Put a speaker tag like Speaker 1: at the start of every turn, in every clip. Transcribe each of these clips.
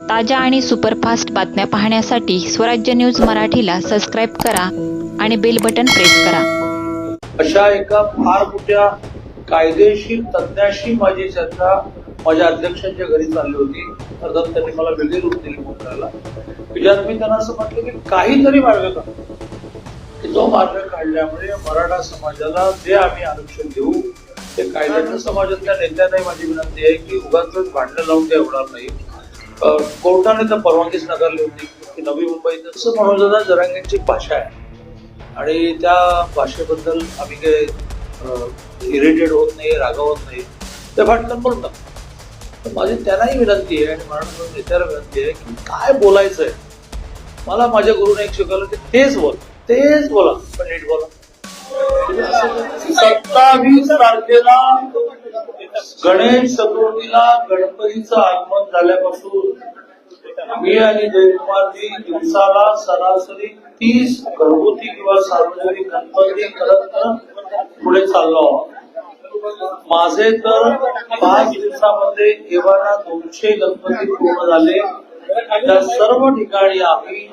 Speaker 1: ताज्या आणि सुपरफास्ट बातम्या पाहण्यासाठी स्वराज्य न्यूज मराठीला सबस्क्राईब करा आणि बेल बटन प्रेस करा.
Speaker 2: अशा एका फार मोठ्या कायदेशीर तज्ञाशी माझी चर्चा माझ्या अध्यक्षांच्या घरी चालली होती. अर्थात त्यांनी मला वेगळी रूप दिली बोलायला त्याच्यात मी त्यांना असं म्हटलं की काहीतरी मार्ग का तो मार्ग काढल्यामुळे मराठा समाजाला जे आम्ही आरक्षण देऊ ते कायद्याच्या समाजातल्या नेत्यांनाही माझी विनंती आहे की उगाच भांडणं लावून ते होणार नाही कोर्टाने तर परवानगीच नकारली होती की नवी मुंबईत तसं मनोजदा जरांगेंची भाषा आहे. आणि त्या भाषेबद्दल आम्ही काही इरिटेट होत नाही रागावत नाही. ते फाटकन बोलतात तर माझी त्यांनाही विनंती आहे आणि म्हणून नेत्याला विनंती आहे की काय बोलायचं आहे मला माझ्या गुरुने एक शिकवलं की तेच बोल तेच बोला. पण नीट बोला. सत्तावीस तारखेला गणेश चतुर्थीला गणपतीचं आगमन झाल्यापासून मी आणि जयकुमारजी दिवसाला सरासरी तीस घरगुती किंवा सार्वजनिक गणपती करत करत पुढे चाललो माझे तर पाच दिवसामध्ये केव्हा दोनशे गणपती पूर्ण झाले. त्या सर्व ठिकाणी आम्ही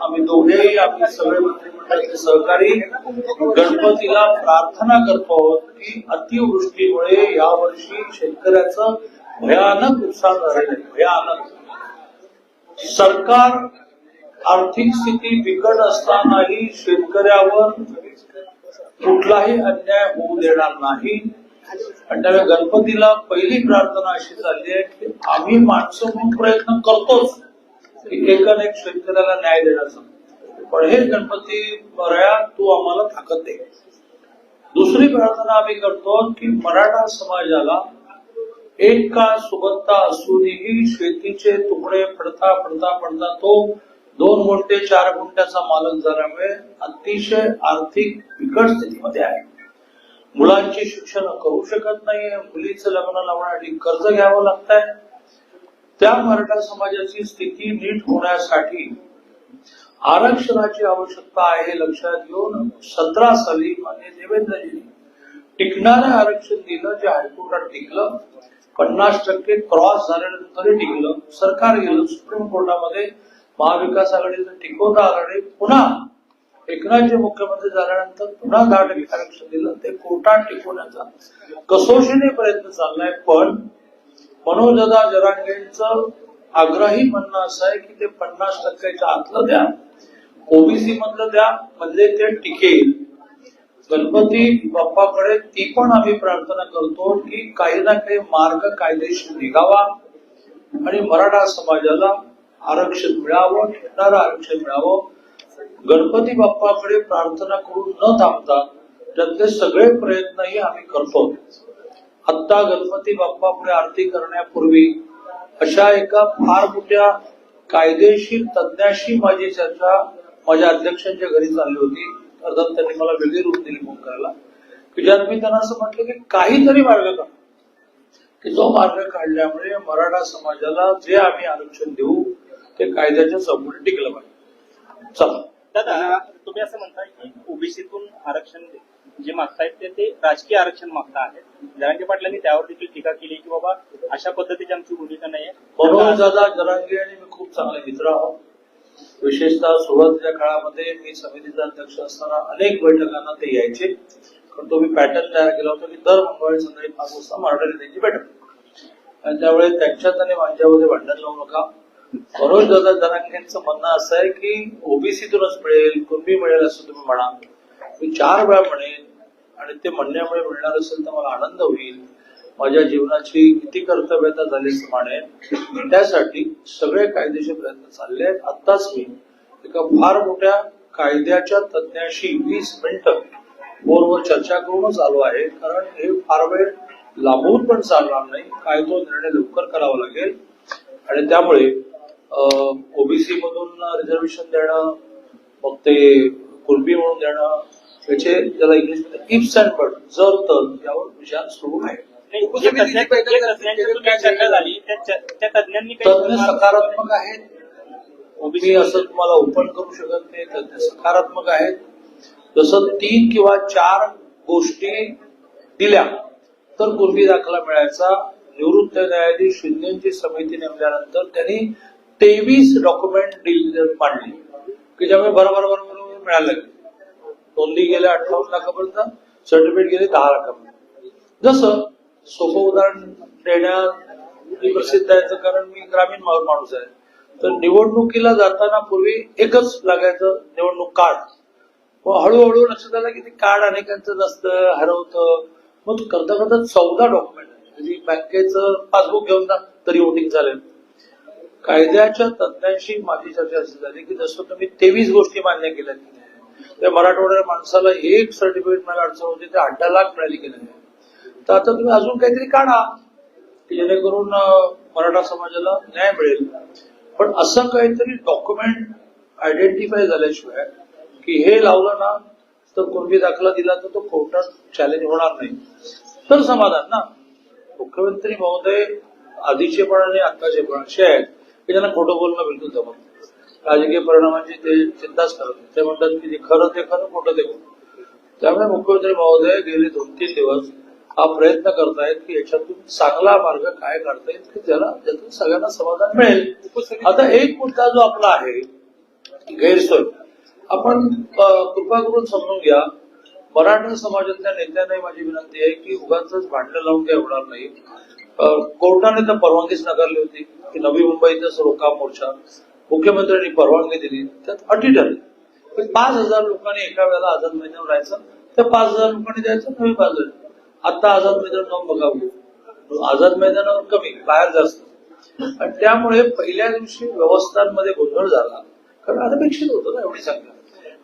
Speaker 2: आम्ही दोघेही आम्ही सगळे मंत्रिमंडळाचे सहकारी गणपतीला प्रार्थना करतो आहोत की अतिवृष्टीमुळे यावर्षी शेतकऱ्याचं भयानक नुकसान झालेलं आहे भयानक. सरकार आर्थिक स्थिती बिकट असतानाही शेतकऱ्यावर कुठलाही अन्याय होऊ देणार नाही. आणि त्यावेळी गणपतीला पहिली प्रार्थना अशी चालली आहे की आम्ही माणसं म्हणून प्रयत्न करतोच की एकाने एक शेतकऱ्याला न्याय देण्याचा. पण हे गणपती बऱ्या तू आम्हाला ताकद दे. दुसरी प्रार्थना आम्ही करतो की मराठा समाजाला एक का सुबत्ता असूनही शेतीचे तुकडे पडता पडता पडता तो दोन गुंठे चार गुंठ्याचा मालक झाल्यामुळे अतिशय आर्थिक बिकट स्थितीमध्ये आहे. मुलांची शिक्षण करू शकत नाहीये मुलीचं लग्न लावण्यासाठी कर्ज घ्यावं लागत आहे त्या मराठा समाजाची स्थिती नीट होण्यासाठी आरक्षणाची आवश्यकता आहे लक्षात घेऊन सतरा साली मान्य देवेंद्रजींनी टिकणारं आरक्षण दिलं जे हायकोर्टात टिकलं. पन्नास टक्के क्रॉस झाल्यानंतरही टिकलं. सरकार गेलं सुप्रीम कोर्टामध्ये महाविकास आघाडीचं टिकवता आघाडी पुन्हा एकनाथजी मुख्यमंत्री झाल्यानंतर पुन्हा दहा टक्के आरक्षण दिलं ते कोर्टात टिकवण्याचा कसोशीने प्रयत्न चाललाय पण मनोजदा जरांगेंचं आग्रही म्हणणं असं आहे की ते पन्नास टक्क्याच्या आतलं द्या ओबीसी मधलं द्या म्हणजे ते टिकेल गणपती बाप्पाकडे ती पण आम्ही प्रार्थना करतो की काही ना काही मार्ग कायदेशीर निघावा आणि मराठा समाजाला आरक्षण मिळावं ठेवणारं आरक्षण मिळावं गणपती बाप्पाकडे प्रार्थना करून न थांबता त्यातले सगळे प्रयत्नही आम्ही करतो. आत्ता गणपती बाप्पापुढे आरती करण्यापूर्वी अशा एका फार मोठ्या कायदेशीर तज्ञाशी माझी चर्चा माझ्या अध्यक्षांच्या घरी चालली होती. अर्थात त्यांनी मला वेगळी रूप दिली फोन करायला. त्याच्यात मी त्यांना असं म्हटलं की काहीतरी मार्ग का की जो मार्ग काढल्यामुळे मराठा समाजाला जे आम्ही आरक्षण देऊ ते कायद्याच्या चौकटीत टिकलं पाहिजे. चला.
Speaker 3: दादा तुम्ही असं म्हणताय की ओबीसीतून आरक्षण जे मागतायत ते ते राजकीय आरक्षण मागता आहेत जरांगे पाटलांनी त्यावर देखील टीका केली की बाबा अशा पद्धतीची आमची भूमिका नाहीये.
Speaker 2: मनोज दादा जरांगे आणि मी खूप चांगले मित्र आहोत. विशेषतः सुरुवातीच्या काळामध्ये मी समितीचा अध्यक्ष असताना अनेक बैठकांना ते यायचे. कारण तो मी पॅटर्न तयार केला होता की दर मंगळवारी संध्याकाळी पाच वाजता मराठी नेत्यांची बैठक. आणि त्यामुळे त्यांच्यात आणि माझ्यामध्ये भांडण लावू नका. म्हणून दादा जरांगेंचं म्हणणं असं आहे की ओबीसीतूनच मिळेल कुणबी मिळेल असं तुम्ही म्हणा. मी चार वेळा म्हणेन आणि ते म्हणण्यामुळे मिळणार असेल तर मला आनंद होईल. माझ्या जीवनाची किती कर्तव्यता झाली असं म्हणेन त्यासाठी सगळे कायदेशीर प्रयत्न चालले आहेत. आत्ताच मी एका फार मोठ्या कायद्याच्या तज्ञाशी वीस मिनिटं फोनवर चर्चा करूनच आलो आहे. कारण हे फार वेळ लांबून पण चालणार नाही. काय तो निर्णय लवकर करावा लागेल. आणि त्यामुळे ओबीसी मधून रिझर्वेशन देणं मग ते कुणबी म्हणून देणं त्याचे ज्याला इंग्लिशमध्ये इफ्स अँड बट जर तर यावर विचार सुरू आहे.
Speaker 3: तज्ञ-
Speaker 2: सकारात्मक आहेत. मी असं तुम्हाला ओपन करू शकत नाही तज्ञ सकारात्मक आहेत. जसं तीन किंवा चार गोष्टी दिल्या तर कुणबी दाखला मिळायचा. निवृत्त न्यायाधीश शिंदेची समिती नेमल्यानंतर त्यांनी तेवीस डॉक्युमेंट मांडली. की ज्यामुळे बरोबर बरोबर मिळायला लागले नोंदी गेल्या अठ्ठावन्न लाखापर्यंत सर्टिफिकेट गेले दहा लाखापर्यंत. जसं सोपं उदाहरण देण्यात प्रसिद्ध आहे कारण मी ग्रामीण माणूस आहे. तर निवडणुकीला जाताना पूर्वी एकच लागायचं निवडणूक कार्ड मग हळूहळू लक्षात आलं की ते कार्ड अनेकांचं नसतं हरवतं. मग करता करता चौदा डॉक्युमेंट म्हणजे बँकेचं पासबुक घेऊन जा तरी वोटिंग चालेल. कायद्याच्या तज्ञांशी माझी चर्चा अशी झाली की जसं तुम्ही तेवीस गोष्टी मान्य केल्या की नाही त्या मराठवाड्या माणसाला एक सर्टिफिकेट मला अडचण होती ते अठरा लाख मिळाली की नाही. तर आता तुम्ही अजून काहीतरी काढा की जेणेकरून मराठा समाजाला न्याय मिळेल. पण असं काहीतरी डॉक्युमेंट आयडेंटिफाय झाल्याशिवाय की हे लावलं ना तर कोणती दाखला दिला तर तो कोर्टात चॅलेंज होणार नाही. तर समाधान ना. मुख्यमंत्री महोदय आधीचे पण आणि आत्ताचे पण असे आहेत. की त्यांना खोटं बोलणं बिलकुल जमत राजकीय परिणामांची ते चिंताच करत नाही. ते म्हणतात की खरं ते खरं खोटं ते खोटं. त्यामुळे मुख्यमंत्री महोदय गेले दोन तीन दिवस हा प्रयत्न करतायत की याच्यातून चांगला मार्ग काय काढता येईल की ज्याला ज्यातून सगळ्यांना समाधान मिळेल. आता एक मुद्दा जो आपला आहे गैरसोय. आपण कृपा करून समजून घ्या. मराठा समाजातल्या नेत्यांनाही माझी विनंती आहे की उगाच भांडणं लावून काही होणार नाही. कोर्टाने तर परवानगीच नाकारली होती की नवी मुंबईचा रोका मोर्चा मुख्यमंत्र्यांनी परवानगी दिली. त्यात अटी ठरली पाच हजार लोकांनी एका वेळेला आझाद मैदान राहायचं त्या पाच हजार लोकांनी द्यायचं नवी पाच हजार. आता आझाद मैदान जाऊन बघावं. आझाद मैदानावर कमी बाहेर जास्त. आणि त्यामुळे पहिल्या दिवशी व्यवस्थांमध्ये गोंधळ झाला. कारण अनपेक्षित होतं ना एवढी संख्या.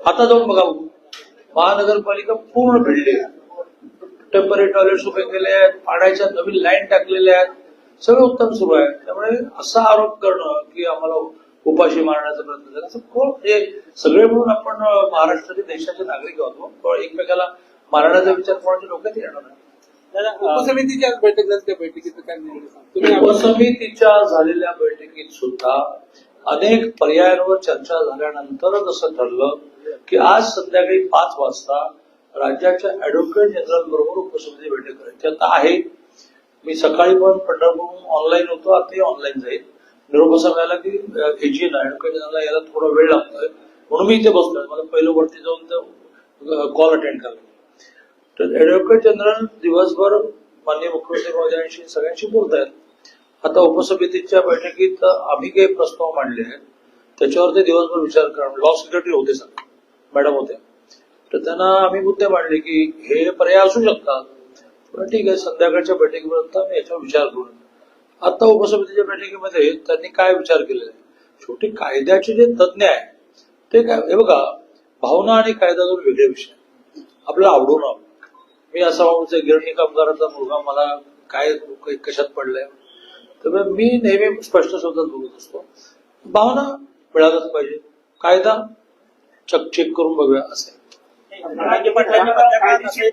Speaker 2: आता जाऊन बघावं. महानगरपालिका पूर्ण भिडली टेंपररी टॉयलेट उभे केले आहेत पाण्याच्या नवीन लाईन टाकलेल्या आहेत सगळं उत्तम सुरू आहे. त्यामुळे असा आरोप करणं की आम्हाला उपाशी मारण्याचा प्रयत्न झाला. असं कोण हे सगळे म्हणून आपण महाराष्ट्राचे देशाचे नागरिक आहोत. पण एकमेकाला मारण्याचा विचार कोणाच्या डोक्यात येणार नाही.
Speaker 3: दादा, अं,
Speaker 4: उपसमितीची आज बैठक झाली त्या बैठकीचं काय
Speaker 2: उपसमितीच्या झालेल्या बैठकीत सुद्धा अनेक पर्यायांवर चर्चा झाल्यानंतरच असं ठरलं की आज संध्याकाळी पाच वाजता राज्याच्या ऍडव्होकेट जनरल बरोबर उपसमिती बैठक करायची. आता आहे. मी सकाळी पण पंढरपूर ऑनलाईन होतो. आता ऑनलाईन जाईल. निरोप असा मिळाला की एजी ऍडव्होकेट जनरल यायला थोडा वेळ लागतोय. म्हणून मी इथे बसलोय. मला पहिलं वरती जाऊन कॉल अटेंड करायला तर ऍडव्होकेट जनरल दिवसभर माननीय मुख्यमंत्री महोदयांशी सगळ्यांशी बोलतायत. आता उपसमितीच्या बैठकीत आम्ही काही प्रस्ताव मांडले आहेत. त्याच्यावर ते दिवसभर विचार करा. लॉ सेक्रेटरी होते सर मॅडम होत्या. तर त्यांना आम्ही मुद्दे मांडले की हे पर्याय असू शकतात. पण ठीक आहे संध्याकाळच्या बैठकीपर्यंत आम्ही याच्यावर विचार करू. आता उपसमितीच्या बैठकीमध्ये त्यांनी काय विचार केलेला? आहे शेवटी कायद्याचे जे तज्ज्ञ आहे ते काय हे बघा भावना आणि कायदा दोन वेगळे विषय आपल्याला आवडून आवडून मी असा माणूस गिरणी कामगाराचा मुलगा मला काय कशात पडलाय? त्यामुळे मी नेहमी स्पष्ट शब्दात बोलत असतो. भावना मिळालंच पाहिजे. कायदा चकचेक करून बघूया असे
Speaker 3: पाटलांनी काही दिवशी-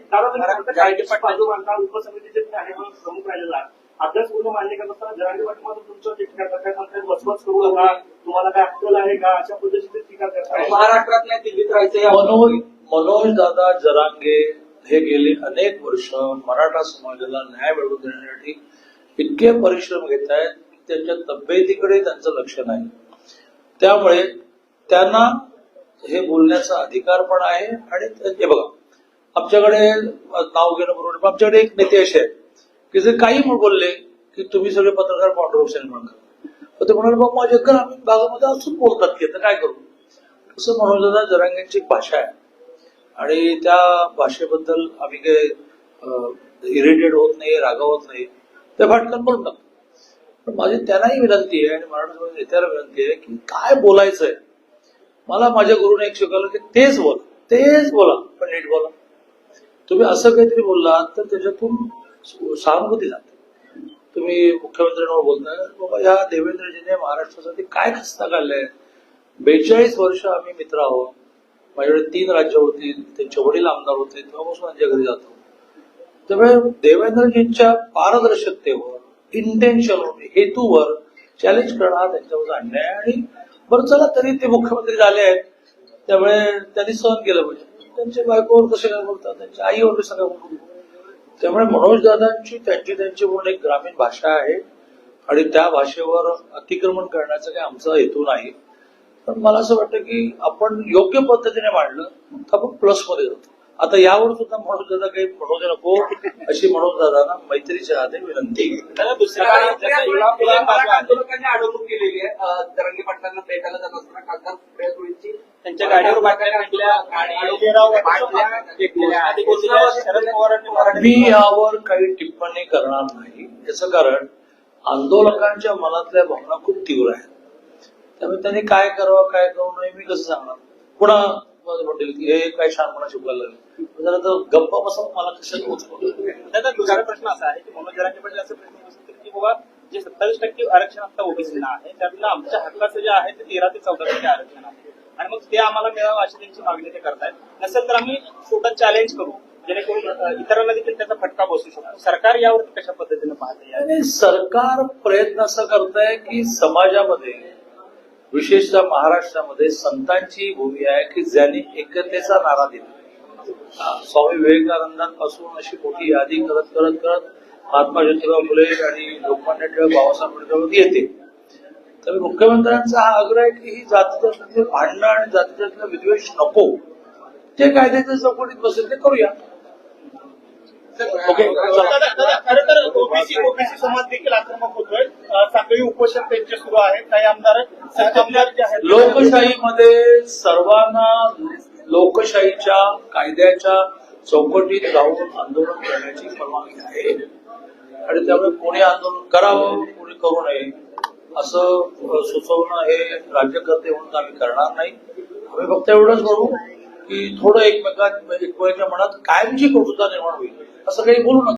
Speaker 5: उपसमितीचे प्रमुख राहिलेला. अभ्यास पूर्ण मान्य करत असताना जरांगे पाटील मात्र तुमचं जे टीका करताय म्हणताय वचवच करू नका. तुम्हाला काय अक्कल आहे का? अशा पद्धतीची टीका करताय
Speaker 4: महाराष्ट्रात नाही दिल्लीत राहायचं
Speaker 2: मनोज मनोज दादा जरांगे हे गेली अनेक वर्ष मराठा समाजाला न्याय मिळवून देण्यासाठी इतके परिश्रम घेत आहेत त्यांच्या तब्येतीकडे त्यांचं लक्ष नाही. त्यामुळे त्यांना हे बोलण्याचा अधिकार पण आहे आणि हे बघा आमच्याकडे नाव घेणं बरोबर आमच्याकडे एक नेते असे आहेत की जे काही म्हणून बोलले की तुम्ही सगळे पत्रकार कॉन्ट्रोवर्शियल निर्माण करा ते म्हणाले बाबा माझ्या आम्ही भागामध्ये असून बोलतात की तर काय करू? असं म्हणून दादा जरांगेंची एक भाषा आहे. आणि त्या भाषेबद्दल आम्ही काही इरिटेट होत नाही रागावत नाही. त्या फाटकन बोलून टाकतो. पण माझी त्यांनाही विनंती आहे आणि मराठा नेत्याला विनंती आहे की काय बोलायचंय? मला माझ्या गुरुने एक शिकवलं की तेच बोला. तेच बोला. पण नीट बोला. तुम्ही असं काहीतरी बोललात तर त्याच्यातून सहानुभूती जाते. तुम्ही मुख्यमंत्र्यांवर बोलताय बाबा या देवेंद्रजीने महाराष्ट्रासाठी काय खस्ता काढलाय? बेचाळीस वर्ष आम्ही मित्र आहोत. माझ्याकडे तीन राज्य होती त्यांचे वडील आमदार होते तेव्हापासून त्यांच्या घरी जातो. त्यामुळे देवेंद्रजींच्या पारदर्शकतेवर इंटेन्शनवर हेतूवर चॅलेंज करणं हा त्यांच्यावर अन्याय आणि बरं चला तरी ते मुख्यमंत्री झाले आहेत. त्यामुळे त्यांनी सहन केलं पाहिजे. त्यांच्या बायकोवर कसे काय बोलतात? त्यांच्या आईवर कसं काय बोलतात? त्यामुळे मनोज दादांची त्यांची त्यांची म्हणून एक ग्रामीण भाषा आहे. आणि त्या भाषेवर अतिक्रमण करण्याचा काही आमचा हेतू नाही. पण मला असं वाटतं की आपण योग्य पद्धतीने मांडलं तर आपण प्लसमध्ये जातो. आता यावर सुद्धा मनोज दादा काही म्हणू दे नको अशी मनोज दादांना मैत्रीच्या हाते विनंती.
Speaker 4: आंदोलकांनी अडवणूक केलेली आहे. अं, जरांगे पाटलांना भेटायला जात असताना खासदार
Speaker 3: त्यांच्या गाडीवर बाटल्या टाकल्या आणि आधी बोललेल्या शरद पवारांनी मराठी
Speaker 2: मी यावर काही टिप्पणी करणार नाही. याचं कारण आंदोलकांच्या मनातल्या भावना खूप तीव्र आहेत. त्यामुळे त्यांनी काय करावं काय करू नये मी कसं सांगणार? पुन्हा की हे काय शहाणपणा शिकवायला लागले. जरा तर गप्पा बसा मला कशाला
Speaker 3: दुसरा प्रश्न असा आहे की मनोज जरांगे पाटील असं प्रश्न की बाबा जे सत्तावीस टक्के आरक्षण आता ओबीसीला आहे त्यातलं आमच्या हक्काचं जे आहे ते तेरा ते चौदा टक्के आरक्षण आहे. आणि मग ते आम्हाला मिळावं अशी त्यांची मागणी ते करतायत. नसेल तर आम्ही स्वतः चॅलेंज करू. जेणेकरून इतरांना देखील त्याचा फटका बसू शकतो. सरकार यावरती कशा पद्धतीने पाहते
Speaker 2: सरकार प्रयत्न असा करत आहे की समाजामध्ये विशेषतः महाराष्ट्रामध्ये संतांची भूमी आहे की ज्यांनी एकतेचा नारा दिला. स्वामी विवेकानंदांपासून अशी मोठी यादी करत करत करत महात्मा ज्योतिराव फुले आणि लोकमान्य टिळक बाबासाहेब आंबेडकर येते. तर मुख्यमंत्र्यांचा हा आग्रह आहे की ही जातीजातीतले भांडणं आणि जातीजातीतला विद्वेष नको. जे कायद्याच्या चौकटीत बसेल ते करूया. ओके
Speaker 5: खरं तर ओबीसी ओबीसी समाज देखील आक्रमक होतोय. अं, साखळी उपोषण त्यांचे सुरू आहे. काही आमदार आमदार जे आहेत
Speaker 2: लोकशाहीमध्ये सर्वांना लोकशाहीच्या कायद्याच्या चौकटीत राहून आंदोलन करण्याची परवानगी आहे. आणि त्यामुळे कोणी आंदोलन करावं कोणी करू नये असं सुचवणं हे राज्यकर्ते म्हणून आम्ही करणार नाही. आम्ही फक्त एवढंच म्हणू की थोडं एकमेकात एकमेकांच्या मनात कायमची कटुता निर्माण होईल. असं काही बोलू नका.